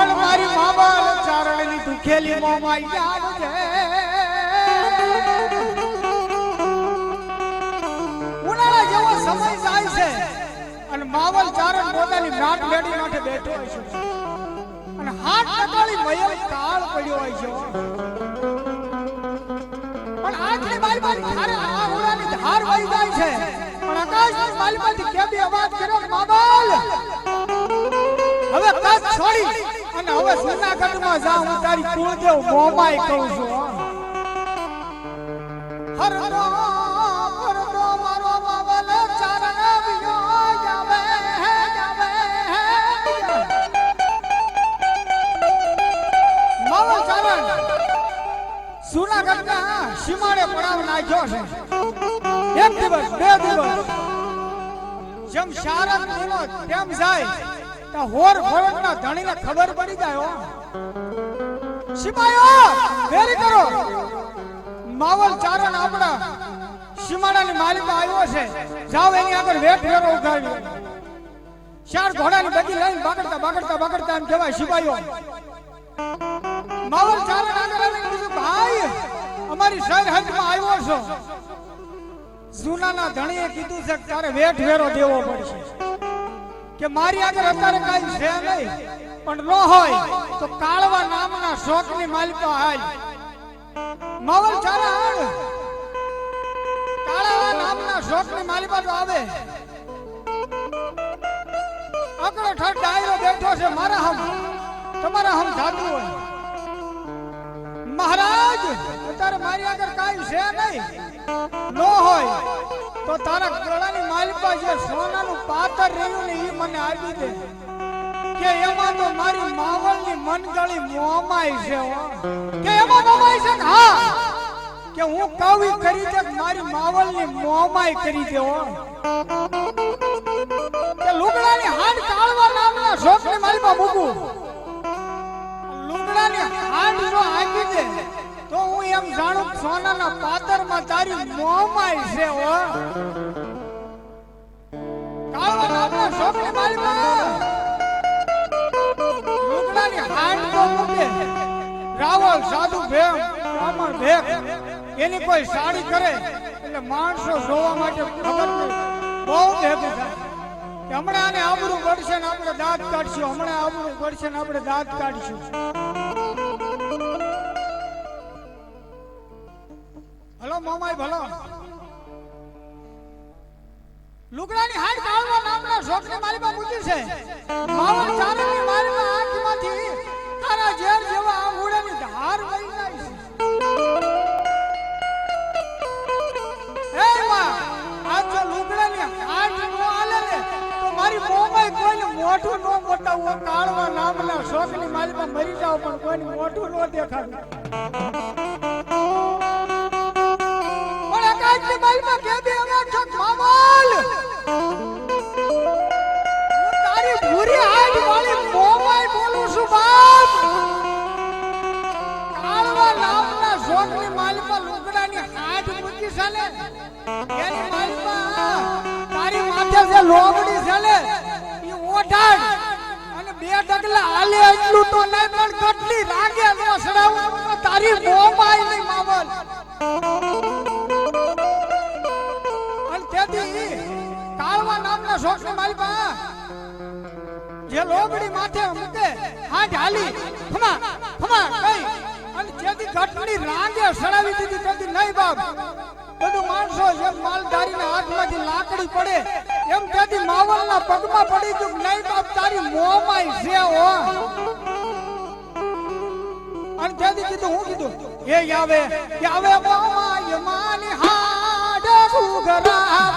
અને મારી મામલ ચારણની દુખેલી મોમાઈ યાદ છે. ઉનાળા જેવો સમય જાય છે અને માવલ ચારણ પોતાની નાટ મેળી માટે બેઠો છે. હવે કચ્છ છોડી અને હવે જૂનાગઢમાં જા, હું તારી કુળદેવ મોમાઈ કહું છું. હરદો હરદો ખબર પડી જાય સિપાયો માવલ ચારણ આપણા સીમાડાની માલિક આવ્યો છે. જાવ એની આગળ વેઠ ફેરો ઉગાડ્યો. ચાર ઘોડાની બધી લઈને બગડતા બગડતા બગડતા એમ કહેવાય સિપાયો માવલ ચારણ અમારી સરહદમાં આવ્યો છો. જૂનાના ધણીએ કીધું છે કે તારે વેઠ વેરો દેવો પડશે. કે મારી આગળ અત્યારે કાંઈ છે નહીં, પણ ન હોય તો કાળવા નામના શોકની માલિકા હાલ. માવલ હાલ. કાળવા નામના શોકની માલિકા તો આવે. અકડો ઠઠ ડાયરો બેઠો છે, મારા હમ, તમારા હમ જાતું હોય. અત્યારે મારી આગળ કાંઈ છે નહીં. નો હોય તો તારા ગળાની માલિકા જે સોનાનું પાતર રહ્યું ને એ મને આપી દે. કે એમાં તો મારી માવલની મનગળી મોમાય છે કે એમાં મોમાય છે હા. કે હું કવિ કરી દે મારી માવલની મોમાય કરી દે કે લુગડાની હાડ કાળવા નામના શોખની માલિકા મૂકું. લુગડાની હાડ જો આંકી દે તો હું એમ જાણું સોનાના પાતરમાં તારી મોમાય છે હો. કાળવા નામના શોખની માલમાં લુગડાની હાડ તો મૂકે. રાવળ સાધુ ભેમ, બ્રાહ્મણ ભેમ, એની કોઈ સાડી કરે એટલે માણસો જોવા માટે બહુ ભેગું થાય. હમણાં આને આબરું પડશે ને આપણે દાંત કાઢશું, હમણાં આબરું પડશે ને આપણે દાંત કાઢશું. હલો મોમાઈ, ભલો. લુગડાની હાડ કાળવા નામના છોકરી મારી પાસે મૂકી છે. માવલ ચારણની માલિકા આંખમાંથી તારા ઝેર જેવા આંગુડાની ધાર વહી જાય છે. એ માં, આ જો લુગડાની હાડ નો આલે ને, તો મારી મોમાય કોઈને મોઢું નો બતાવવું કાળવા નામના મારી પાસે મરી જાવ, પણ કોઈને મોઢું નો દેખાડવું હું તારી ભૂરી હાડ વાળી મોમાઈ બોલું છું, બાપ. કાળવા નામના શોખની માલિકા લુગડાની હાડ મૂકી ચાલે. એની માલિકા તારી માથે જે લોગડી ચાલે, એ ઈ ઓઢાડ અને બે ડગલા હાલે એટલું તો નહીં, પણ કેટલી રાગે વસડાવું તારી જે લોગડી માથે મૂકે હાથ હાલી ખમા ખમા કઈ. અને જેથી ઘટની રાંગે સડાવી દીધી તેથી નહીં બાપ. બધું માણસો જેમ માલધારીના હાથમાંથી લાકડી પડે, એમ તેથી માવલના પગમાં પડી ગયું. નહીં બાપ, તારી મોમાય છે હો. અને તેથી કીધું, હું કીધું, એ આવે કે આવે મોમાં માની હાડ ઘુઘરા